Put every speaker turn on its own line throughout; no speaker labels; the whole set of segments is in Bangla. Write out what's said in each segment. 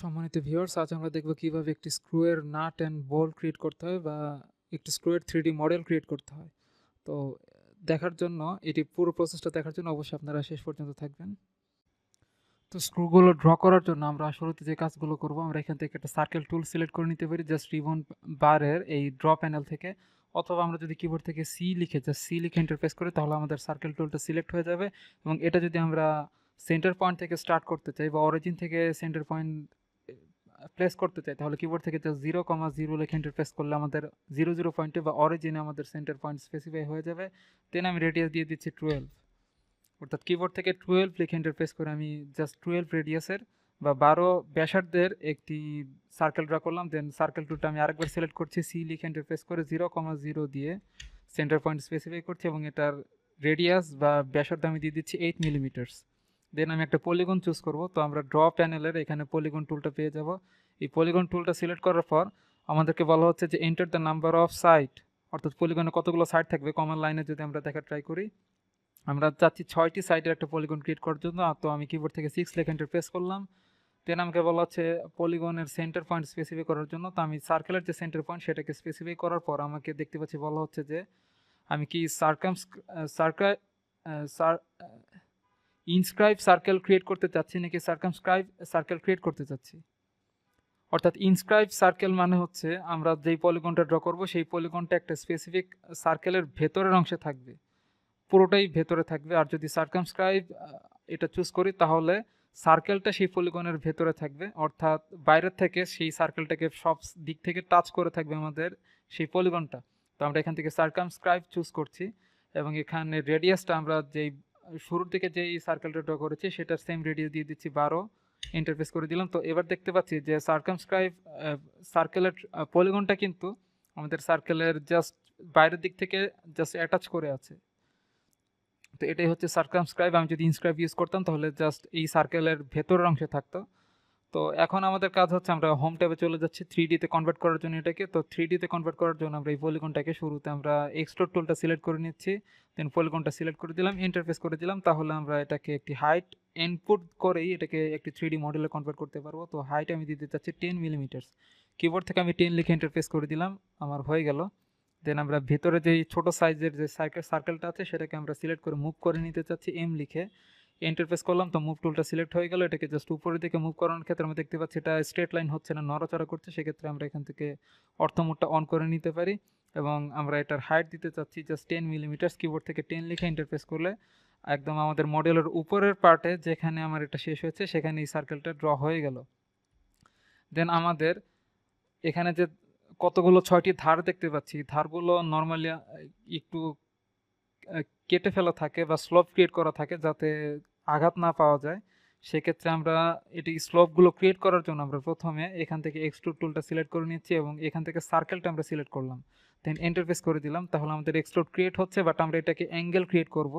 সম্মানিত ভিউয়ার্স আজ আমরা দেখব কীভাবে একটি স্ক্রু এর নাট অ্যান্ড বোল্ট ক্রিয়েট করতে হয় বা একটি স্ক্রু এর থ্রি মডেল ক্রিয়েট করতে হয়। তো, দেখার জন্য, এটি পুরো প্রসেসটা দেখার জন্য অবশ্যই আপনারা শেষ পর্যন্ত থাকবেন। তো স্ক্রুগুলো ড্র করার জন্য আমরা শুরুতে যে কাজগুলো করব, আমরা এখান থেকে একটা সার্কেল টুল সিলেক্ট করে নিতে পারি জাস্ট রিবন বারের এই ড্র প্যানেল থেকে। অথবা আমরা যদি কিবোর্ড থেকে সি লিখে জাস্ট সি লিখে ইন্টারফেস করি, তাহলে আমাদের সার্কেল টুলটা সিলেক্ট হয়ে যাবে। এবং এটা যদি আমরা সেন্টার পয়েন্ট থেকে স্টার্ট করতে চাই বা অরিজিন থেকে সেন্টার পয়েন্ট প্লেস করতে চাই, তাহলে কিবোর্ড থেকে জাস্ট জিরো কমা জিরো লিখে ইন্টারফেস করলে আমাদের জিরো জিরো পয়েন্টে বা অরিজিনে আমাদের সেন্টার পয়েন্ট স্পেসিফাই হয়ে যাবে। দেন আমি রেডিয়াস দিয়ে দিচ্ছি টুয়েলভ অর্থাৎ কিবোর্ড থেকে টুয়েলভ লিখে ইন্টারফেস করে আমি জাস্ট টুয়েলভ রেডিয়াসের বা বারো ব্যাসার্ধের একটি সার্কেল ড্রা করলাম। দেন সার্কেল টুলটা আমি আরেকবার সিলেক্ট করছি সি লিখে ইন্টারফেস করে জিরো কমা জিরো দিয়ে সেন্টার পয়েন্ট স্পেসিফাই করছি এবং এটার রেডিয়াস বা ব্যাসার্ধ আমি দিয়ে দিচ্ছি এইট মিলিমিটার্স দেন আমি একটা পলিগন চুজ করব, তো আমরা ড্র প্যানেলের এখানে পলিগন টুলটা পেয়ে যাব। এই পলিগন টুলটা সিলেক্ট করার পর আমাদেরকে বলা হচ্ছে যে enter the number of sides অর্থাৎ পলিগনে কতগুলো সাইট থাকবে? কমন লাইনে যদি আমরা দেখা ট্রাই করি, আমরা চাচ্ছি ছয়টি সাইটের একটা পলিগন ক্রিয়েট করার জন্য। তো আমি কিবোর্ড থেকে সিক্স লেখ এন্টার প্রেস করলাম। দেন আমাকে বলা হচ্ছে পলিগনের সেন্টার পয়েন্ট স্পেসিফাই করার জন্য। তো আমি সার্কেলের যে সেন্টার পয়েন্ট সেটাকে স্পেসিফাই করার পর আমাকে দেখতে পাচ্ছি বলা হচ্ছে যে আমি কি circum circa inscribe circle create করতে চাচ্ছি নাকি সার্কামস্ক্রাইব সার্কেল ক্রিয়েট করতে চাচ্ছি? অর্থাৎ ইনস্ক্রাইব সার্কেল মানে হচ্ছে আমরা যেই পলিগনটা ড্র করব, সেই পলিগনটা একটা স্পেসিফিক সার্কেলের ভেতরের অংশে থাকবে। পুরোটাই ভেতরে থাকবে। আর যদি সার্কামস্ক্রাইব এটা চুজ করি, তাহলে সার্কেলটা সেই পলিগনের ভেতরে থাকবে। অর্থাৎ বাইরের থেকে সেই সার্কেলটাকে সব দিক থেকে টাচ করে থাকবে আমাদের সেই পলিগনটা তো আমরা এখান থেকে সার্কামস্ক্রাইব চুজ করছি এবং এখানে রেডিয়াসটা আমরা যেই শুরুর দিকে যেই সার্কেলটা ড্র করেছি, সেটার সেম রেডিয়াস দিয়ে দিচ্ছি বারো। ইন্টারফেস করে দিলাম। তো এবার দেখতে পাচ্ছি যে সার্কামস্ক্রাইব সার্কেলের পলিগনটা কিন্তু আমাদের সার্কেলের জাস্ট বাইরের দিক থেকে জাস্ট অ্যাটাচ করে আছে। তো এটাই হচ্ছে সার্কামস্ক্রাইব আমি যদি ইনস্ক্রাইব ইউজ করতাম তাহলে জাস্ট এই সার্কেলের ভেতরের অংশে থাকতো। তো এখন আমাদের কাজ হচ্ছে আমরা হোম ট্যাবে চলে যাচ্ছি থ্রি ডিতে কনভার্ট করার জন্য এটাকে। তো থ্রি ডিতে কনভার্ট করার জন্য আমরা এই পলিগনটাকে শুরুতে আমরা এক্সট্রোর টুলটা সিলেক্ট করে নিচ্ছি দেন পলিগনটা সিলেক্ট করে দিলাম ইন্টারফেস করে দিলাম, তাহলে আমরা এটাকে একটি হাইট ইনপুট করেই এটাকে একটি থ্রি ডি মডেলে কনভার্ট করতে পারব। তো হাইট আমি দিতে চাচ্ছি টেন মিলিমিটার্স কিবোর্ড থেকে আমি টেন লিখে ইন্টারফেস করে দিলাম, আমার হয়ে গেল। দেন আমরা ভেতরে যে ছোট সাইজের যে সার্কেল সার্কেলটা আছে, সেটাকে আমরা সিলেক্ট করে মুভ করে নিতে চাচ্ছি এম লিখে। ইন্টারফেস করলাম, তো মুভ টুলটা সিলেক্ট হয়ে গেল। এটাকে জাস্ট উপরের দিকে মুভ করানোর ক্ষেত্রে আমরা দেখতে পাচ্ছি এটা স্ট্রেট লাইন হচ্ছে না, নড়াচড়া করছে। সেক্ষেত্রে আমরা এখান থেকে অর্থ অর্থমোডটা অন করে নিতে পারি এবং আমরা এটার হাইট দিতে চাচ্ছি জাস্ট টেন মিলিমিটার্স কিবোর্ড থেকে টেন লিখে ইন্টারফেস করলে একদম আমাদের মডেলের উপরের পার্টে যেখানে আমার এটা শেষ হয়েছে, সেখানে এই সার্কেলটা ড্র হয়ে গেল। দেন আমাদের এখানে যে কতগুলো ছয়টি ধার দেখতে পাচ্ছি ধারগুলো নর্মালি একটু কেটে ফেলা থাকে বা স্লোপ ক্রিয়েট করা থাকে যাতে আঘাত না পাওয়া যায়, সেক্ষেত্রে আমরা এটি স্লোপগুলো ক্রিয়েট করার জন্য আমরা প্রথমে এখান থেকে এক্সট্রুড টুলটা সিলেক্ট করে নিচ্ছি এবং এখান থেকে সার্কেলটা আমরা সিলেক্ট করলাম। দেন ইন্টারফেস করে দিলাম, তাহলে আমাদের এক্সট্রুড ক্রিয়েট হচ্ছে বাট আমরা এটাকে অ্যাঙ্গেল ক্রিয়েট করব।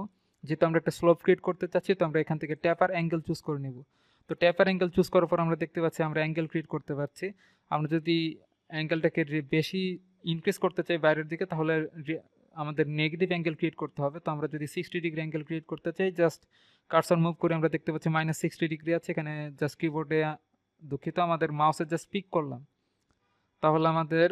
যেহেতু আমরা একটা স্লোপ ক্রিয়েট করতে চাচ্ছি, তো আমরা এখান থেকে ট্যাপার অ্যাঙ্গেল চুজ করে নেব। তো ট্যাপার অ্যাঙ্গেল চুজ করার পর আমরা দেখতে পাচ্ছি আমরা অ্যাঙ্গেল ক্রিয়েট করতে পারছি। আমরা যদি অ্যাঙ্গেলটাকে বেশি ইনক্রিজ করতে চাই বাইরের দিকে, তাহলে আমাদের নেগেটিভ অ্যাঙ্গেল ক্রিয়েট করতে হবে। তো আমরা যদি সিক্সটি ডিগ্রি অ্যাঙ্গেল ক্রিয়েট করতে চাই জাস্ট কার্সর মুভ করে আমরা দেখতে পাচ্ছি মাইনাস সিক্সটি ডিগ্রি আছে। এখানে জাস্ট কিবোর্ডে দুঃখিত, আমাদের মাউসে জাস্ট পিক করলাম। তাহলে আমাদের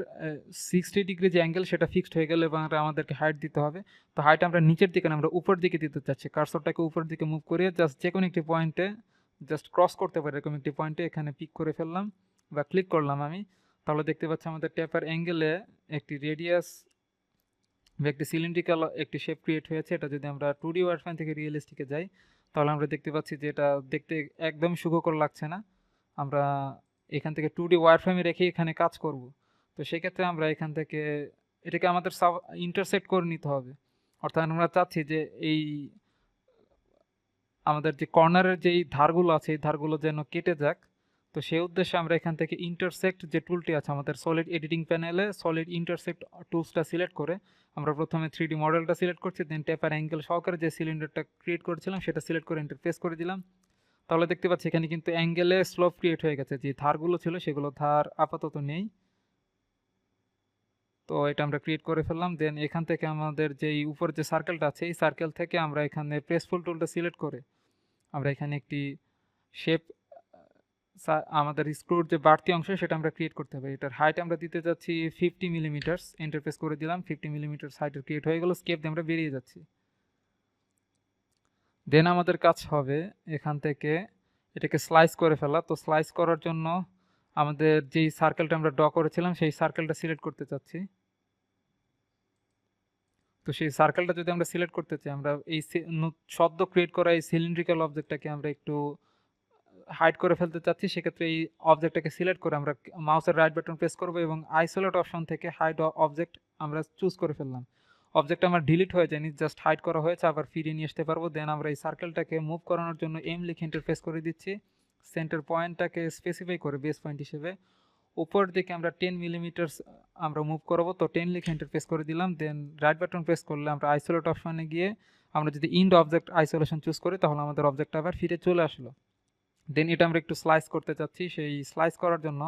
সিক্সটি ডিগ্রি যে অ্যাঙ্গেল সেটা ফিক্সড হয়ে গেলে এবং আমাদেরকে হাইট দিতে হবে। তো হাইট আমরা নিচের দিকে না, আমরা উপর দিকে দিতে চাচ্ছি। কার্সরটাকে উপর দিকে মুভ করে জাস্ট যে কোনো একটি পয়েন্টে জাস্ট ক্রস করতে পারি, এরকম একটি পয়েন্টে এখানে পিক করে ফেললাম বা ক্লিক করলাম আমি। তাহলে দেখতে পাচ্ছি আমাদের ট্যাপার অ্যাঙ্গেলে একটি রেডিয়াস একটি সিলিন্ড্রিক্যাল একটি শেপ ক্রিয়েট হয়েছে, এটা যদি আমরা টু ডি ওয়ারফাইন থেকে রিয়েলিস্টিকে যাই, তাহলে আমরা দেখতে পাচ্ছি যে এটা দেখতে একদম সুখকর লাগছে না। আমরা এখান থেকে টু ডি ওয়ারফ্রেমে রেখে এখানে কাজ করব। তো সেক্ষেত্রে আমরা এখান থেকে এটাকে আমাদের সাব ইন্টারসেক্ট করে নিতে হবে। অর্থাৎ আমরা চাচ্ছি যে এই আমাদের যে কর্নারের যেই ধারগুলো আছে, এই ধারগুলো যেন কেটে যাক। তো সেই উদ্দেশ্যে আমরা এখান থেকে ইন্টারসেক্ট যে টুলটি আছে, আমাদের সলিড এডিটিং প্যানেলে সলিড ইন্টারসেক্ট টুলসটা সিলেক্ট করে আমরা প্রথমে থ্রি ডি মডেলটা সিলেক্ট করছি দেন টেপার অ্যাঙ্গেল সহকারে যে সিলিন্ডারটা ক্রিয়েট করেছিলাম, সেটা সিলেক্ট করে ইন্টারফেস করে দিলাম। তাহলে দেখতে পাচ্ছি এখানে কিন্তু অ্যাঙ্গেলে স্লোপ ক্রিয়েট হয়ে গেছে। যে ধারগুলো ছিল সেগুলো ধার আপাতত নেই। তো এটা আমরা ক্রিয়েট করে ফেললাম। দেন এখান থেকে আমাদের যেই উপর যে সার্কেলটা আছে, এই সার্কেল থেকে আমরা এখানে প্রেসফুল টুলটা সিলেক্ট করে আমরা এখানে একটি শেপ আমাদের স্ক্রুর যে বাড়তি অংশ সেটা আমরা ক্রিয়েট করতে হবে। এটার হাইট আমরা দিতে যাচ্ছি ফিফটি মিলিমিটার্স এন্টারফেস করে দিলাম ফিফটি মিলিমিটার্স হাইটের ক্রিয়েট হয়ে গেল স্কেপ দিয়ে আমরা বেরিয়ে যাচ্ছি। দেন আমাদের কাজ হবে এখান থেকে এটাকে স্লাইস করে ফেলা। তো স্লাইস করার জন্য আমাদের যেই সার্কেলটা আমরা ড্র করেছিলাম, সেই সার্কেলটা সিলেক্ট করতে চাচ্ছি। তো সেই সার্কেলটা যদি আমরা সিলেক্ট করতে চাই, আমরা এই সদ্য ক্রিয়েট করা এই সিলিন্ড্রিক্যাল অবজেক্টটাকে আমরা একটু হাইড করে ফেলতে চাচ্ছি, সেক্ষেত্রে এই অবজেক্টটাকে সিলেক্ট করে আমরা মাউসের রাইট বাটন প্রেস করব এবং আইসোলেট অপশন থেকে হাইড অবজেক্ট আমরা চুজ করে ফেললাম। অবজেক্ট আমার ডিলিট হয়ে যায়নি জাস্ট হাইড করা হয়েছে, আবার ফিরিয়ে নিয়ে আসতে পারব। দেন আমরা এই সার্কেলটাকে মুভ করানোর জন্য এম লিখে ইন্টারফেস করে দিচ্ছি। সেন্টার পয়েন্টটাকে স্পেসিফাই করে বেস পয়েন্ট হিসেবে। উপর দিকে আমরা টেন মিলিমিটার্স আমরা মুভ করব। তো টেন লিখে ইন্টারফেস করে দিলাম। দেন রাইট বাটন প্রেস করলে আমরা আইসোলেট অপশনে গিয়ে আমরা যদি ইন্ড অবজেক্ট আইসোলেশন চুজ করি, তাহলে আমাদের অবজেক্ট আবার ফিরে চলে আসলো। দেন এটা আমরা একটু স্লাইস করতে চাচ্ছি। সেই স্লাইস করার জন্য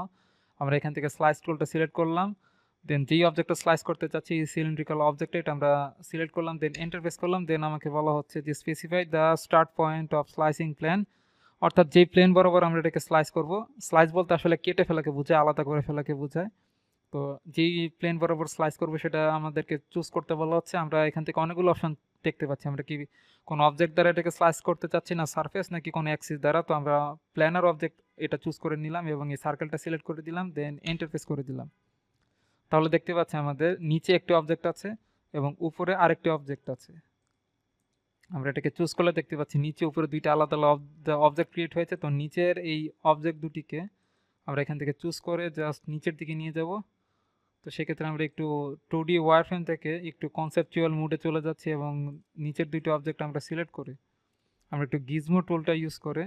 আমরা এখান থেকে স্লাইস টুলটা সিলেক্ট করলাম। দেন যেই অবজেক্টটা স্লাইস করতে চাচ্ছি সিলিন্ড্রিক্যাল অবজেক্টে এটা আমরা সিলেক্ট করলাম দেন এন্টারফেস করলাম। দেন আমাকে বলা হচ্ছে যে specify the start point of slicing plane অর্থাৎ যেই প্লেন বরাবর আমরা এটাকে স্লাইস করব স্লাইস বলতে আসলে কেটে ফেলাকে বোঝায়, আলাদা করে ফেলাকে বোঝায়। তো যেই প্লেন বরাবর স্লাইস করব সেটা আমাদেরকে চুজ করতে বলা হচ্ছে। আমরা এখান থেকে অনেকগুলো অপশন দেখতে পাচ্ছি। আমরা কি কোনো অবজেক্ট দ্বারা এটাকে স্লাইস করতে চাচ্ছি না সারফেস নাকি কোনো অ্যাক্সিস দ্বারা? তো আমরা প্ল্যানার অবজেক্ট এটা চুজ করে নিলাম এবং এই সার্কেলটা সিলেক্ট করে দিলাম দেন এন্টারফেস করে দিলাম। তাহলে দেখতে পাচ্ছি আমাদের নিচে একটি অবজেক্ট আছে এবং উপরে আরেকটি অবজেক্ট আছে। আমরা এটাকে চুজ করলে দেখতে পাচ্ছি নিচে উপরে দুইটা আলাদা আলাদা অবজেক্ট ক্রিয়েট হয়েছে। তো নিচের এই অবজেক্ট দুটিকে আমরা এখান থেকে চুজ করে জাস্ট নিচের দিকে নিয়ে যাব। তো সেক্ষেত্রে আমরা একটু টু ডি ওয়ার ফ্রেম থেকে একটু কনসেপচুয়াল মুডে চলে যাচ্ছি এবং নিচের দুইটা অবজেক্ট আমরা সিলেক্ট করি আমরা একটু গিজমো টুলটা ইউজ করে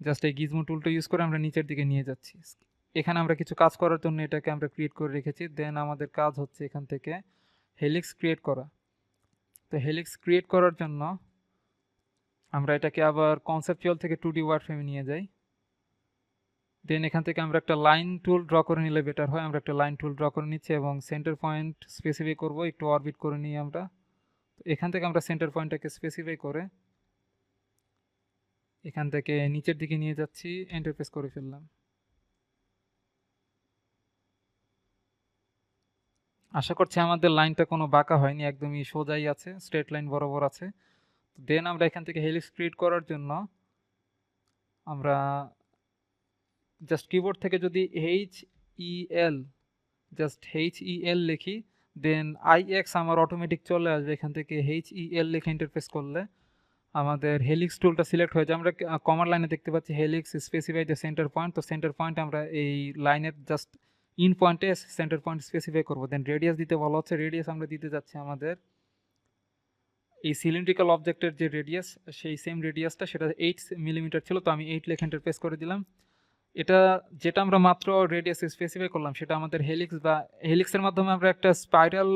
জাস্ট এই গিজমো টুলটা ইউজ করে আমরা নিচের দিকে নিয়ে যাচ্ছি। এখানে আমরা কিছু কাজ করার জন্য এটাকে আমরা ক্রিয়েট করে রেখেছি। দেন আমাদের কাজ হচ্ছে এখান থেকে হেলিক্স ক্রিয়েট করা। তো হেলিক্স ক্রিয়েট করার জন্য আমরা এটাকে আবার কনসেপচুয়াল থেকে টু ডি ওয়ার ফ্রেমে নিয়ে যাই। দেন এখান থেকে আমরা একটা লাইন টুল ড্র করে নিলে বেটার হয়। আমরা একটা লাইন টুল ড্র করে নিচ্ছি এবং সেন্টার পয়েন্ট স্পেসিফাই করব, একটু অরবিট করে নিই আমরা। তো এখান থেকে আমরা সেন্টার পয়েন্টটাকে স্পেসিফাই করে এখান থেকে নিচের দিকে নিয়ে যাচ্ছি এন্টারপ্রেস করে ফেললাম। আশা করছি আমাদের লাইনটা কোনো বাঁকা হয়নি, একদমই সোজাই আছে স্ট্রেট লাইন বরাবর আছে। দেন আমরা এখান থেকে হেলিক্স ক্রিয়েট করার জন্য আমরা জাস্ট কিবোর্ড থেকে যদি H E L just H E L লিখি দেন আই এক্স আমার অটোমেটিক চলে আসবে, এখান থেকে এইচ ই এল লিখে ইন্টারফেস করলে আমাদের হেলিক্স টুলটা সিলেক্ট হয়েছে আমরা কমার লাইনে দেখতে পাচ্ছি helix specify the centre point তো সেন্টার পয়েন্ট আমরা এই লাইনের জাস্ট ইন পয়েন্টে সেন্টার পয়েন্ট স্পেসিফাই করব। দেন রেডিয়াস দিতে বলা হচ্ছে রেডিয়াস আমরা দিতে যাচ্ছি আমাদের এই সিলিন্ড্রিক্যাল অবজেক্টের যে রেডিয়াস সেই সেম রেডিয়াসটা সেটা এইট মিলিমিটার ছিল, তো আমি এইট লেখা ইন্টারফেস করে দিলাম। এটা যেটা আমরা মাত্র রেডিয়াস স্পেসিফাই করলাম, সেটা আমাদের হেলিক্স বা হেলিক্সের মাধ্যমে আমরা একটা স্পাইরাল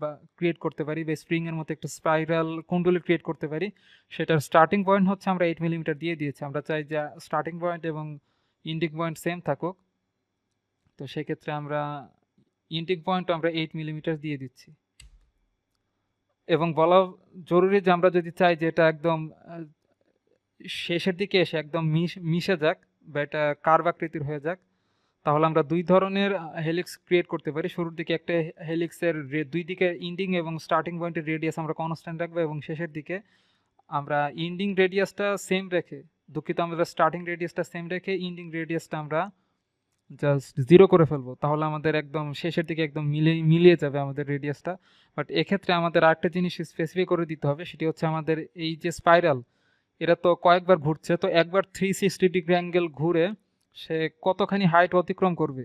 বা ক্রিয়েট করতে পারি, বা স্প্রিংয়ের মতো একটা স্পাইরাল কুণ্ডলি ক্রিয়েট করতে পারি। সেটার স্টার্টিং পয়েন্ট হচ্ছে আমরা এইট মিলিমিটার দিয়ে দিয়েছি। আমরা চাই যে স্টার্টিং পয়েন্ট এবং ইন্ডিং পয়েন্ট সেম থাকুক। তো সেক্ষেত্রে আমরা ইন্ডিং পয়েন্ট আমরা এইট মিলিমিটার দিয়ে দিচ্ছি। এবং বলা জরুরি যে আমরা যদি চাই যে এটা একদম শেষের দিকে এসে একদম মিশে যাক বা এটা কার্ভ আকৃতির হয়ে যাক। তাহলে আমরা দুই ধরনের হেলিক্স ক্রিয়েট করতে পারি। শুরুর দিকে একটা হেলিক্সের দুই দিকে ইন্ডিং এবং স্টার্টিং পয়েন্টের রেডিয়াস আমরা কনস্ট্যান্ট রাখব এবং শেষের দিকে আমরা ইন্ডিং রেডিয়াসটা সেম রেখে, দুঃখিত আমরা স্টার্টিং রেডিয়াসটা সেম রেখে ইন্ডিং রেডিয়াসটা আমরা জাস্ট জিরো করে ফেলব। তাহলে আমাদের একদম শেষের দিকে একদম মিলিয়ে মিলিয়ে যাবে আমাদের রেডিয়াসটা বাট এক্ষেত্রে আমাদের আরেকটা জিনিস স্পেসিফাই করে দিতে হবে, সেটি হচ্ছে আমাদের এই যে স্পাইরাল এটা তো কয়েকবার ঘুরছে, তো একবার থ্রি সিক্সটি ডিগ্রি অ্যাঙ্গেল ঘুরে সে কতখানি হাইট অতিক্রম করবে?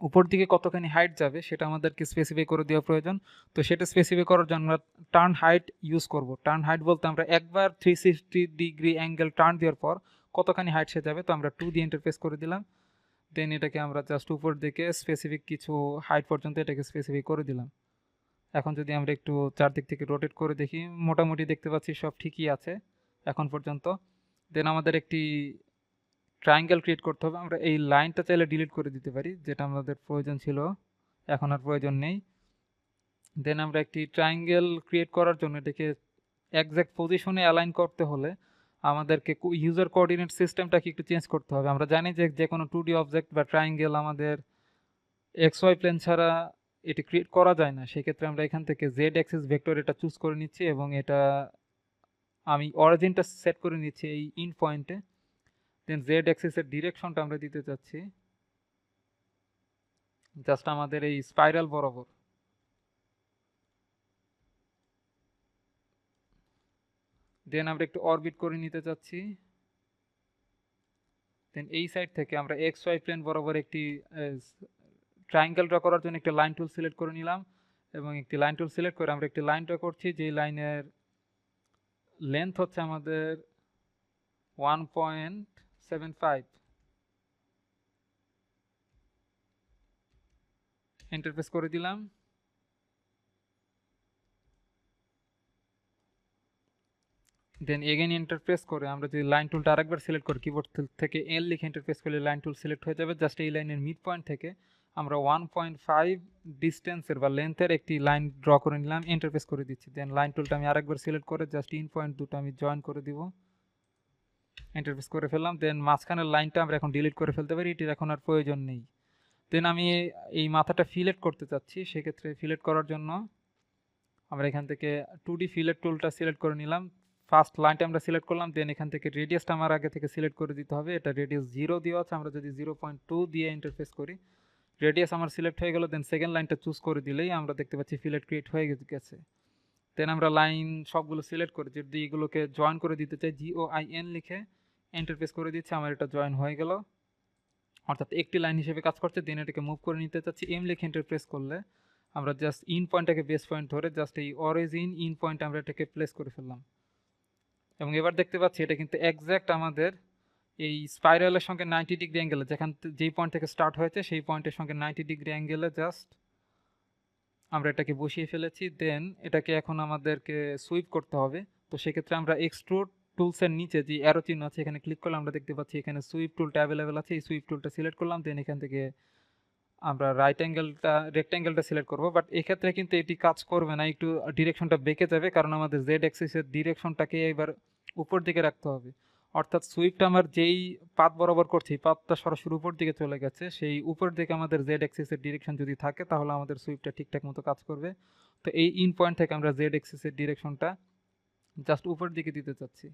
উপর দিকে কতখানি হাইট যাবে সেটা আমাদেরকে স্পেসিফাই করে দেওয়া প্রয়োজন। তো সেটা স্পেসিফাই করার জন্য আমরা টার্ন হাইট ইউজ করব। টার্ন হাইট বলতে আমরা একবার three sixty degree angle turn দেওয়ার পর কতখানি হাইট সে যাবে, তো আমরা টু দিয়ে ইন্টারফেস করে দিলাম। দেন এটাকে আমরা জাস্ট উপর দিকে স্পেসিফিক কিছু হাইট পর্যন্ত এটাকে স্পেসিফিক করে দিলাম। এখন যদি আমরা একটু চারদিক থেকে রোটেট করে দেখি, মোটামুটি দেখতে পাচ্ছি সব ঠিকই আছে। এখন পর্যন্ত। দেন আমাদের একটি ট্রায়াঙ্গেল ক্রিয়েট করতে হবে। আমরা এই লাইনটা চাইলে ডিলিট করে দিতে পারি, যেটা আমাদের প্রয়োজন ছিল। এখন আর প্রয়োজন নেই। দেন আমরা একটি ট্রায়াঙ্গেল ক্রিয়েট করার জন্য এটাকে একজ্যাক্ট পজিশনে অ্যালাইন করতে হলে আমাদেরকে ইউজার কোঅর্ডিনেট সিস্টেমটাকে একটু চেঞ্জ করতে হবে। আমরা জানি যে যে কোনো টু ডি অবজেক্ট বা ট্রায়াঙ্গেল আমাদের এক্স ওয়াই প্লেন ছাড়া এটি ক্রিয়েট করা যায় না। সেক্ষেত্রে আমরা এখান থেকে জেড অ্যাক্সিস ভেক্টর এটা চুজ করে নিচ্ছি এবং এটা আমি অরিজিনটা সেট করে নিচ্ছি এই ইন পয়েন্টে দেন জেড অ্যাক্সিসের ডিরেকশনটা আমরা দিতে চাচ্ছি। জাস্ট আমাদের এই স্পাইরাল বরাবর। দেন আমরা একটু অরবিট করে নিতে চাচ্ছি। দেন এই সাইড থেকে আমরা এক্স ওয়াই প্লেন বরাবর একটি ট্রায়াঙ্গেল ড্র করার জন্য একটি লাইন টুল সিলেক্ট করে নিলাম এবং একটি লাইন টুল সিলেক্ট করে আমরা একটি লাইন ড্র করছি, যেই লাইনের লেন্থ হচ্ছে আমাদের one point seven five interface করে দিলাম। দেন এগেন ইন্টারফেস করে আমরা যদি লাইন টুলটা আরেকবার সিলেক্ট করি কিবোর্ড থেকে এল লিখে ইন্টারফেস করলে লাইন টুল সিলেক্ট হয়ে যাবে জাস্ট এই লাইনের মিড পয়েন্ট থেকে আমরা ওয়ান পয়েন্ট ফাইভ ডিস্টেন্সের বা লেন্থের একটি লাইন ড্র করে নিলাম ইন্টারফেস করে দিচ্ছি। দেন লাইন টুলটা আমি আরেকবার সিলেক্ট করে জাস্ট ইন পয়েন্ট দুটো আমি জয়েন করে দিব। ইন্টারফেস করে ফেললাম দেন মাঝখানের লাইনটা আমরা এখন ডিলিট করে ফেলতে পারি, এটির এখন আর প্রয়োজন নেই। দেন আমি এই মাথাটা ফিলেট করতে চাচ্ছি, সেক্ষেত্রে ফিলেট করার জন্য আমরা এখান থেকে টু ডি ফিলেট টুলটা সিলেক্ট করে নিলাম। ফার্স্ট লাইনটা আমরা সিলেক্ট করলাম দেন এখান থেকে রেডিয়াসটা আমার আগে থেকে সিলেক্ট করে দিতে হবে। এটা রেডিয়াস জিরো দেওয়া আছে, আমরা যদি জিরো পয়েন্ট টু দিয়ে ইন্টারফেস করি রেডিয়াস আমার সিলেক্ট হয়ে গেল দেন সেকেন্ড লাইনটা চুজ করে দিলেই আমরা দেখতে পাচ্ছি ফিলেট ক্রিয়েট হয়ে গেছে। দেন আমরা লাইন সবগুলো সিলেক্ট করে যদি এগুলোকে জয়েন করে দিতে চাই জিও আই এন লিখে ইন্টারফেস করে দিচ্ছি, আমার এটা জয়েন হয়ে গেল। অর্থাৎ একটি লাইন হিসেবে কাজ করছে দেন এটাকে মুভ করে নিতে চাচ্ছি এম লিখে ইন্টারপ্রেস করলে আমরা জাস্ট ইন পয়েন্টটাকে বেস পয়েন্ট ধরে জাস্ট এই অরিজিন ইন পয়েন্ট আমরা এটাকে প্লেস করে ফেললাম। এবং এবার দেখতে পাচ্ছি, এটা কিন্তু একজ্যাক্ট আমাদের এই স্পাইরালের সঙ্গে নাইনটি ডিগ্রি অ্যাঙ্গেলে যেখান যেই পয়েন্ট থেকে স্টার্ট হয়েছে, সেই পয়েন্টের সঙ্গে নাইনটি ডিগ্রি অ্যাঙ্গেলে জাস্ট আমরা এটাকে বসিয়ে ফেলেছি দেন এটাকে এখন আমাদেরকে সুইপ করতে হবে। তো সেক্ষেত্রে আমরা এক্সট্রুড টুলসের নিচে যে অ্যারো চিহ্ন আছে, এখানে ক্লিক করলে আমরা দেখতে পাচ্ছি এখানে সুইপ টুলটা অ্যাভেলেবেল আছে। এই সুইপ টুলটা সিলেক্ট করলাম দেন এখান থেকে আমরা রাইট অ্যাঙ্গেলটা রেক্ট্যাঙ্গেলটা সিলেক্ট করব। বাট এক্ষেত্রে কিন্তু এটি কাজ করবে না, একটু ডিরেকশনটা বেঁকে যাবে, কারণ আমাদের জেড অ্যাক্সিসের ডিরেকশনটাকে এবার উপর দিকে রাখতে হবে। অর্থাৎ সুইপটা আমার যেই পাত বরাবর করছি পাতটা সরাসরি উপর দিকে চলে গেছে, সেই উপর দিকে আমাদের জেড অ্যাক্সিসের ডিরেকশন যদি থাকে, তাহলে আমাদের সুইপটা ঠিকঠাক মতো কাজ করবে। তো এই ইন পয়েন্ট থেকে আমরা জেড অ্যাক্সিসের ডিরেকশনটা জাস্ট উপর দিকে দিতে চাচ্ছি।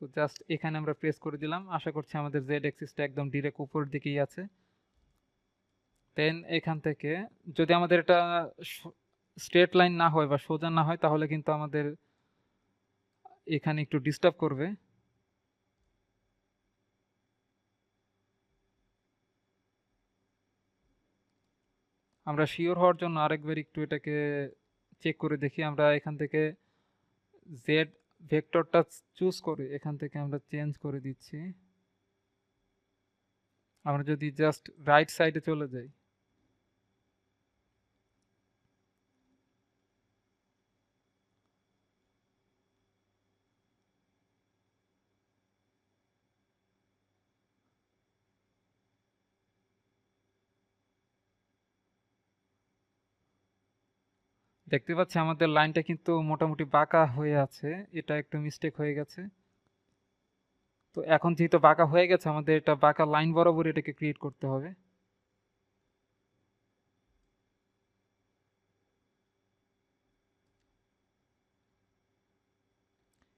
তো জাস্ট এখানে আমরা প্রেস করে দিলাম, আশা করছি আমাদের জেড অ্যাক্সিসটা একদম ডিরেক্ট উপর দিকেই আছে। দেন এখান থেকে যদি আমাদের এটা স্ট্রেট লাইন না হয় বা সোজা না হয়, তাহলে কিন্তু আমাদের এখানে একটু ডিস্টার্ব করবে। আমরা শিওর হওয়ার জন্য আরেকবার একটু এটাকে চেক করে দেখি। আমরা এখান থেকে জেড ভেক্টরটা চুজ করে এখান থেকে আমরা চেঞ্জ করে দিচ্ছি। আমরা যদি জাস্ট রাইট সাইডে চলে যাই। দেখতে পাচ্ছি আমাদের লাইনটা কিন্তু মোটামুটি বাঁকা হয়ে আছে। এটা একটু মিস্টেক হয়ে গেছে। তো এখন যেহেতু বাঁকা হয়ে গেছে, আমাদের এটা বাঁকা লাইন বরাবর এটাকে ক্রিয়েট করতে হবে।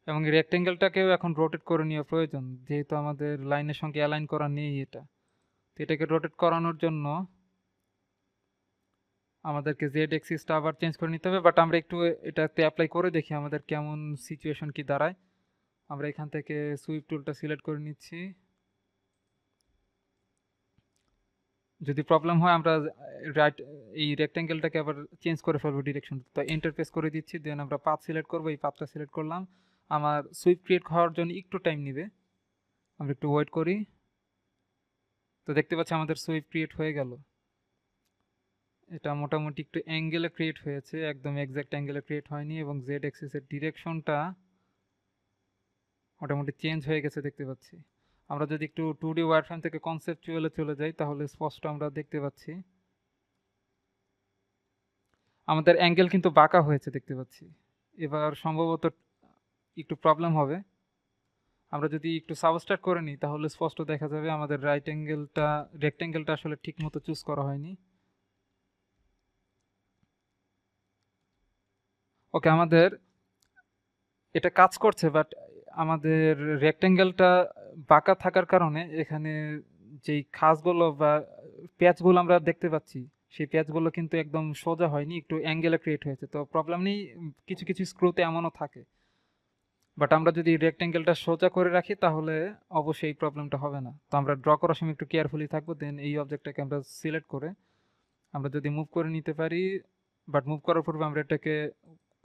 এবং রেক্টেঙ্গেলটাকেও এখন রোটেট করে নেওয়া প্রয়োজন, যেহেতু আমাদের লাইনের সঙ্গে অ্যালাইন করা নেই এটা। তো এটাকে রোটেট করানোর জন্য আমাদেরকে জেড এক্সিসটা আবার চেঞ্জ করে নিতে হবে বাট আমরা একটু এটাতে অ্যাপ্লাই করে দেখি আমাদের কেমন সিচুয়েশন কি দাঁড়ায়। আমরা এখান থেকে সুইপ টুলটা সিলেক্ট করে নিচ্ছি। যদি প্রবলেম হয়, আমরা রাইট এই রেক্ট্যাঙ্গেলটাকে আবার চেঞ্জ করে ফেলব ডিরেকশন তো ইন্টারফেস করে দিচ্ছি দেন আমরা পাথ সিলেক্ট করব, এই পাথটা সিলেক্ট করলাম। আমার সুইপ ক্রিয়েট হওয়ার জন্য একটু টাইম নেবে। আমরা একটু ওয়েট করি। তো দেখতে পাচ্ছি আমাদের সুইপ ক্রিয়েট হয়ে গেল। এটা মোটামুটি একটু অ্যাঙ্গেলে ক্রিয়েট হয়েছে, একদম এক্স্যাক্ট অ্যাঙ্গেলে ক্রিয়েট হয়নি এবং জেড এক্সিসের ডিরেকশনটা মোটামুটি চেঞ্জ হয়ে গেছে দেখতে পাচ্ছি। আমরা যদি একটু টু ডি ওয়ারফ্রেম থেকে কনসেপচুয়ালে চলে যাই, তাহলে স্পষ্ট আমরা দেখতে পাচ্ছি। আমাদের অ্যাঙ্গেল কিন্তু বাঁকা হয়েছে দেখতে পাচ্ছি। এবার সম্ভবত একটু প্রবলেম হবে। আমরা যদি একটু সাবস্ট্রাক্ট করে নিই, তাহলে স্পষ্ট দেখা যাবে আমাদের রাইট অ্যাঙ্গেলটা রেক্ট্যাঙ্গেলটা আসলে ঠিক মতো চুজ করা হয়নি। ওকে আমাদের এটা কাজ করছে বাট আমাদের রেক্ট্যাঙ্গেলটা বাঁকা থাকার কারণে এখানে যেই খাসগুলো বা প্যাচগুলো আমরা দেখতে পাচ্ছি, সেই প্যাচগুলো কিন্তু একদম সোজা হয়নি, একটু অ্যাঙ্গেলে ক্রিয়েট হয়েছে। তো প্রবলেম নেই, কিছু কিছু স্ক্রুতে এমনও থাকে। বাট আমরা যদি রেক্ট্যাঙ্গেলটা সোজা করে রাখি, তাহলে অবশ্যই এই প্রবলেমটা হবে না। তো আমরা ড্র করার সময় একটু কেয়ারফুলি থাকব দেন এই অবজেক্টটাকে আমরা সিলেক্ট করে আমরা যদি মুভ করে নিতে পারি বাট মুভ করার পূর্বে আমরা এটাকে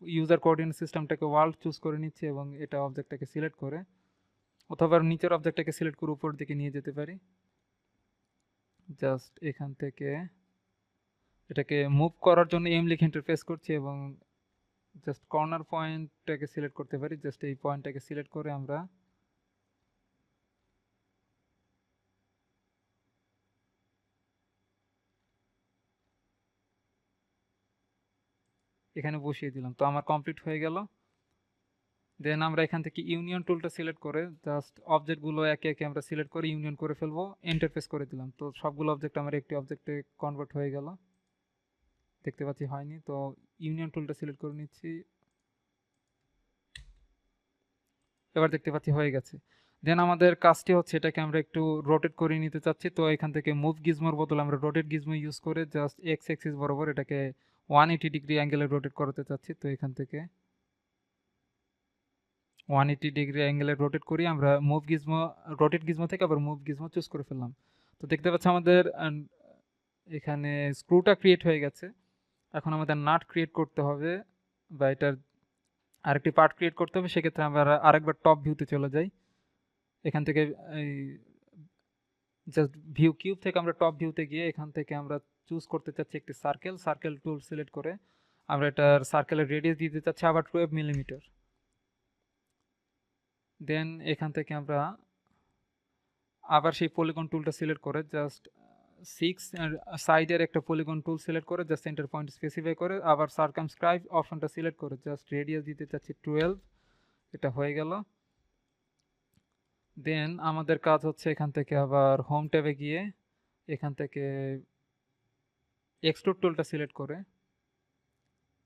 ইউজার কোঅর্ডিনেট সিস্টেমটাকে ওয়ার্ল্ড চুজ করে নিচ্ছি এবং এটা অবজেক্টটাকে সিলেক্ট করে, অথবা নিচের অবজেক্টটাকে সিলেক্ট করে উপর দিকে নিয়ে যেতে পারি। জাস্ট এখান থেকে এটাকে মুভ করার জন্য এম লিখে ইন্টারফেস করছি এবং জাস্ট কর্নার পয়েন্টটাকে সিলেক্ট করতে পারি। জাস্ট এই পয়েন্টটাকে সিলেক্ট করে আমরা এখানে বসিয়ে দিলাম। তো আমার কমপ্লিট হয়ে গেল। দেন আমরা এখান থেকে ইউনিয়ন টুলটা সিলেক্ট করে জাস্ট অবজেক্টগুলো একে একে আমরা সিলেক্ট করে ইউনিয়ন করে ফেলব ইন্টারফেস করে দিলাম। তো সবগুলো অবজেক্ট আমার একটি অবজেক্টে কনভার্ট হয়ে গেল। দেখতে পাচ্ছি হয়নি, তো ইউনিয়ন টুলটা সিলেক্ট করে নিচ্ছি। এবার দেখতে পাচ্ছি হয়ে গেছে। দেন আমাদের কাজটি হচ্ছে এটাকে আমরা একটু রোটেট করে নিতে চাচ্ছি। তো এখান থেকে মুভ গিজমোর বদলে আমরা রোটেট গিজমো ইউজ করে জাস্ট এক্স এক্সিস বরাবর এটাকে ওয়ান এইটি ডিগ্রি অ্যাঙ্গেলে রোটেট করাতে চাচ্ছি, তো এখান থেকে ওয়ান এইটি ডিগ্রি অ্যাঙ্গেলে রোটেট করি, আমরা মুভ গিজমো রোটেট গিজমো থেকে আবার মুভ গিজমো চুজ করে ফেললাম। তো দেখতে পাচ্ছি আমাদের এখানে স্ক্রুটা ক্রিয়েট হয়ে গেছে। এখন আমাদের নাট ক্রিয়েট করতে হবে, বা এটার আরেকটি পার্ট ক্রিয়েট করতে হবে, সেক্ষেত্রে আমরা আরেকবার টপ ভিউতে চলে যাই। এখান থেকে এই জাস্ট ভিউ কিউব থেকে আমরা টপ ভিউতে গিয়ে এখান থেকে আমরা চুজ করতে চাচ্ছি একটি সার্কেল সার্কেল টুল সিলেক্ট করে আমরা এটার সার্কেলের রেডিয়াস দিতে চাচ্ছি আবার টুয়েলভ মিলিমিটার দেন এখান থেকে আমরা আবার সেই পলিগন টুলটা সিলেক্ট করে জাস্ট সিক্স সাইডের একটা পলিগন টুল সিলেক্ট করে জাস্ট সেন্টার পয়েন্ট স্পেসিফাই করে আবার সার্কামস্ক্রাইব অপশনটা সিলেক্ট করে জাস্ট রেডিয়াস দিতে চাচ্ছি টুয়েলভ এটা হয়ে গেল। দেন আমাদের কাজ হচ্ছে এখান থেকে আবার হোম ট্যাবে গিয়ে এখান থেকে এক্সট্রুড টুলটা সিলেক্ট করে।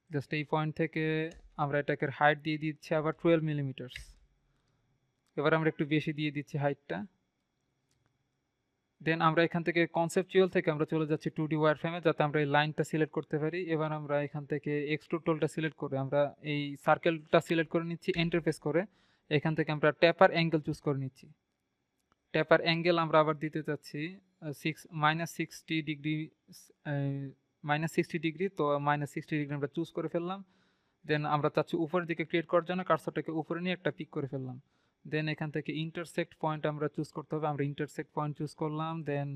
জাস্ট এই পয়েন্ট থেকে আমরা এটাকে হাইট দিয়ে দিচ্ছি আবার টুয়েলভ মিলিমিটার্স এবার আমরা একটু বেশি দিয়ে দিচ্ছি হাইটটা দেন আমরা এখান থেকে কনসেপচুয়াল থেকে আমরা চলে যাচ্ছি টু ডি ওয়ার ফ্রেমে যাতে আমরা এই লাইনটা সিলেক্ট করতে পারি। এবার আমরা এখান থেকে এক্সট্রুড টুলটা সিলেক্ট করে আমরা এই সার্কেলটা সিলেক্ট করে নিচ্ছি এন্টারফেস করে। এখান থেকে আমরা ট্যাপার অ্যাঙ্গেল চুজ করে নিচ্ছি। ট্যাপার অ্যাঙ্গেল আমরা আবার দিতে চাচ্ছি six minus sixty degree minus sixty degree তো মাইনাস সিক্সটি ডিগ্রি আমরা চুজ করে ফেললাম। দেন আমরা চাচ্ছি উপরের দিকে ক্রিয়েট করার জন্য কার্সরটাকে উপরে নিয়ে একটা পিক করে ফেললাম। দেন এখান থেকে ইন্টারসেক্ট পয়েন্ট আমরা চুজ করতে হবে। আমরা ইন্টারসেক্ট পয়েন্ট চুজ করলাম দেন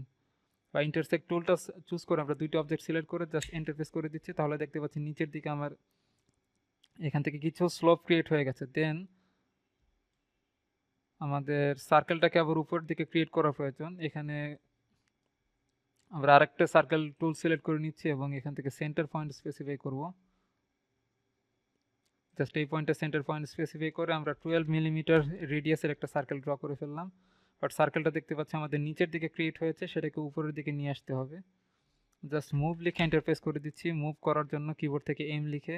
বা ইন্টারসেক্ট টুলটা চুজ করে আমরা দুইটা অবজেক্ট সিলেক্ট করে জাস্ট ইন্টারফেস করে দিচ্ছি। তাহলে দেখতে পাচ্ছি নিচের দিকে আমার এখান থেকে কিছু স্লোপ ক্রিয়েট হয়ে গেছে। দেন আমাদের সার্কেলটাকে আবার উপরের দিকে ক্রিয়েট করা প্রয়োজন। এখানে আমরা আরেকটা সার্কেল টুল সিলেক্ট করে নিচ্ছি এবং এখান থেকে সেন্টার পয়েন্ট স্পেসিফাই করব। জাস্ট এই পয়েন্টে সেন্টার পয়েন্ট স্পেসিফাই করে আমরা টুয়েলভ মিলিমিটার রেডিয়াসের একটা সার্কেল ড্র করে ফেললাম। বাট সার্কেলটা দেখতে পাচ্ছি আমাদের নিচের দিকে ক্রিয়েট হয়েছে, সেটাকে উপরের দিকে নিয়ে আসতে হবে। জাস্ট মুভ লিখে ইন্টারফেস করে দিচ্ছি। মুভ করার জন্য কিবোর্ড থেকে এম লিখে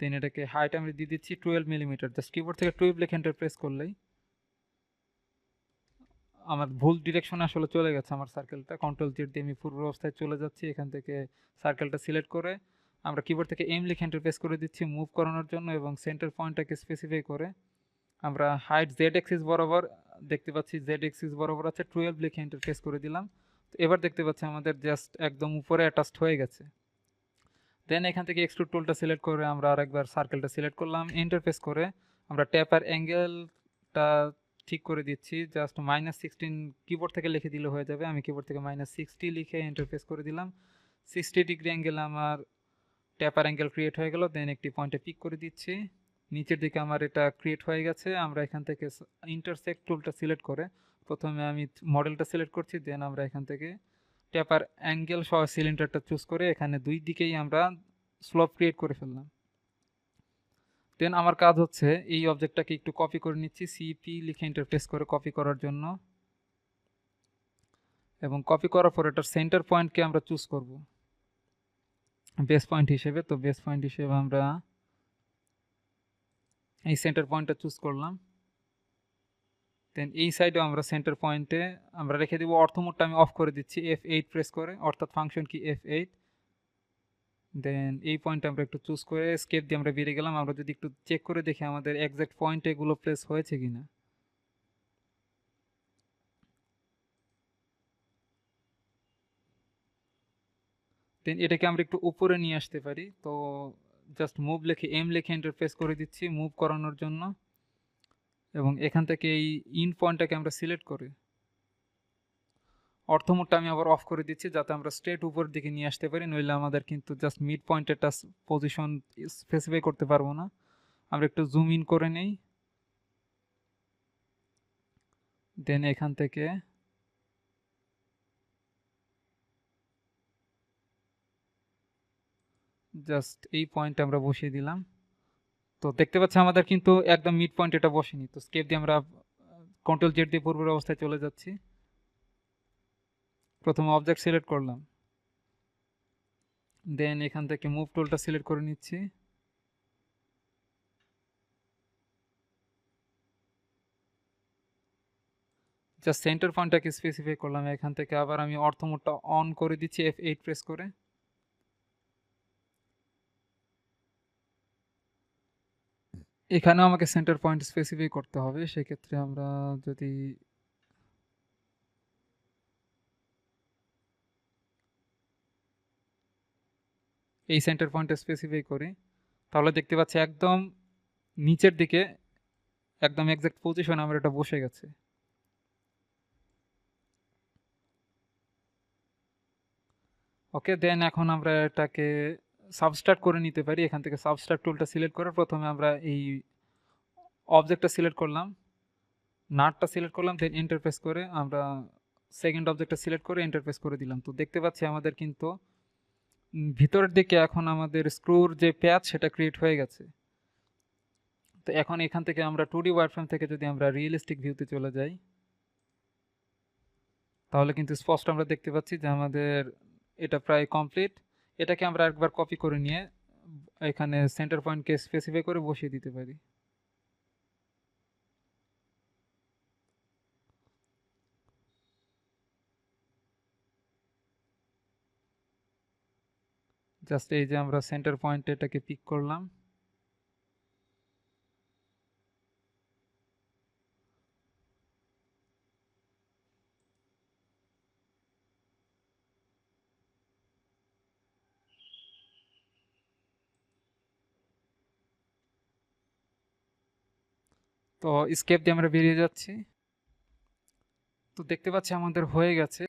দেন এটাকে হাইট আমি দিয়ে দিচ্ছি টুয়েলভ মিলিমিটার জাস্ট কিবোর্ড থেকে টুয়েলভ লিখে ইন্টারপ্রেস করলেই আমার ভুল ডিরেকশনে আসলে চলে গেছে আমার সার্কেলটা কন্ট্রোল জেড দিয়ে আমি পূর্ব অবস্থায় চলে যাচ্ছি, এখান থেকে সার্কেলটা সিলেক্ট করে। আমরা কিবোর্ড থেকে এম লিখে ইন্টারফেস করে দিচ্ছি মুভ করানোর জন্য এবং সেন্টার পয়েন্টটাকে স্পেসিফাই করে। আমরা হাইট জেড এক্সিস বরাবর, দেখতে পাচ্ছি জেড এক্সিস বরাবর আছে টুয়েলভ লিখে ইন্টারফেস করে দিলাম। তো এবার দেখতে পাচ্ছি আমাদের জাস্ট একদম উপরে অ্যাটাচড হয়ে গেছে। দেন এখান থেকে এক্সট্রুড টুলটা সিলেক্ট করে আমরা আরেকবার সার্কেলটা সিলেক্ট করলাম। ইন্টারফেস করে আমরা ট্যাপার অ্যাঙ্গেলটা ঠিক করে দিচ্ছি। জাস্ট মাইনাস সিক্সটিন কিবোর্ড থেকে লিখে দিলে হয়ে যাবে। আমি কিবোর্ড থেকে মাইনাস সিক্সটি লিখে ইন্টারফেস করে দিলাম। সিক্সটি ডিগ্রি অ্যাঙ্গেল আমার ট্যাপার অ্যাঙ্গেল ক্রিয়েট হয়ে গেল। দেন একটি পয়েন্টে পিক করে দিচ্ছি। নিচের দিকে আমার এটা ক্রিয়েট হয়ে গেছে। আমরা এখান থেকে ইন্টারসেক্ট টুলটা সিলেক্ট করে প্রথমে আমি মডেলটা সিলেক্ট করছি। দেন আমরা এখান থেকে ট্যাপার অ্যাঙ্গেল সহ সিলিন্ডারটা চুজ করে এখানে দুই দিকেই আমরা স্লোপ ক্রিয়েট করে ফেললাম। দেন আমার কাজ হচ্ছে এই অবজেক্টটাকে একটু কপি করে নিচ্ছি সিপি লিখে ইন্টারফেস করে কপি করার জন্য। এবং কপি করার পর এটার সেন্টার পয়েন্টকে আমরা চুজ করব। বেস পয়েন্ট হিসেবে, তো বেস পয়েন্ট হিসেবে আমরা এই সেন্টার পয়েন্টটা চুজ করলাম। দেন এই সাইডেও আমরা সেন্টার পয়েন্টে আমরা রেখে দেবো অর্থমোডটা আমি অফ করে দিচ্ছি এফ এইট প্রেস করে, অর্থাৎ ফাংশন কি এফ এইট দেন এই পয়েন্ট আমরা একটু চুজ করে স্কেপ দিয়ে আমরা বেরিয়ে গেলাম। আমরা যদি একটু চেক করে দেখি আমাদের এক্সাক্ট পয়েন্ট এগুলো প্লেস হয়েছে কিনা। দেন এটাকে আমরা একটু উপরে নিয়ে আসতে পারি। তো জাস্ট মুভ লিখে এম লিখে ইন্টারফেস করে দিচ্ছি মুভ করানোর জন্য। এবং এখান থেকে এই ইন পয়েন্টটাকে আমরা সিলেক্ট করি। অর্থমোডটা আমি আবার অফ করে দিচ্ছি যাতে আমরা স্ট্রেট উপর দিকে নিয়ে আসতে পারি, নইলে আমাদের কিন্তু জাস্ট মিড পয়েন্টের পয়েন্টেরটা পজিশন স্পেসিফাই করতে পারব না। আমরা একটু জুম ইন করে নেই। দেন এখান থেকে জাস্ট এই পয়েন্ট আমরা বসিয়ে দিলাম। তো দেখতে পাচ্ছি আমাদের কিন্তু একদম মিড পয়েন্ট এটা বসেনি। তো স্কেপ দিয়ে আমরা কন্ট্রোল জেড দিয়ে পূর্বের অবস্থায় চলে যাচ্ছি। প্রথমে অবজেক্ট সিলেক্ট করলাম। দেন এখান থেকে মুভ টুলটা সিলেক্ট করে নিচ্ছি। জাস্ট সেন্টার পয়েন্টটাকে স্পেসিফাই করলাম। এখান থেকে আবার আমি অর্থ মোডটা অন করে দিচ্ছি এফ এইট প্রেস করে। এখানেও আমাকে সেন্টার পয়েন্ট স্পেসিফাই করতে হবে। সেক্ষেত্রে আমরা যদি এই সেন্টার পয়েন্টটা স্পেসিফাই করি, তাহলে দেখতে পাচ্ছি একদম নিচের দিকে একদম এক্সাক্ট পজিশন আমার এটা বসে গেছে। ওকে দেন এখন আমরা এটাকে সাবস্ট্রাক্ট করে নিতে পারি। এখান থেকে সাবস্ট্রাক্ট টুলটা সিলেক্ট করে প্রথমে আমরা এই অবজেক্টটা সিলেক্ট করলাম নাটটা সিলেক্ট করলাম দেন ইন্টারফেস করে আমরা সেকেন্ড অবজেক্টটা সিলেক্ট করে ইন্টারফেস করে দিলাম। তো দেখতে পাচ্ছি আমাদের কিন্তু ভিতরের দিকে এখন আমাদের স্ক্রুর যে প্যাচ সেটা ক্রিয়েট হয়ে গেছে। তো এখন এখান থেকে আমরা টু ডি ওয়ারফ্রেম থেকে যদি আমরা রিয়েলিস্টিক ভিউতে চলে যাই, তাহলে কিন্তু স্পষ্ট আমরা দেখতে পাচ্ছি যে আমাদের এটা প্রায় কমপ্লিট এটাকে আমরা একবার কপি করে নিয়ে এখানে সেন্টার পয়েন্টকে স্পেসিফাই করে বসিয়ে দিতে পারি। জাস্ট এই যে আমরা সেন্টার পয়েন্ট এটাকে পিক করলাম। তো স্কেপ দিয়ে আমরা বেরিয়ে যাচ্ছি। তো দেখতে পাচ্ছি আমাদের হয়ে গেছে।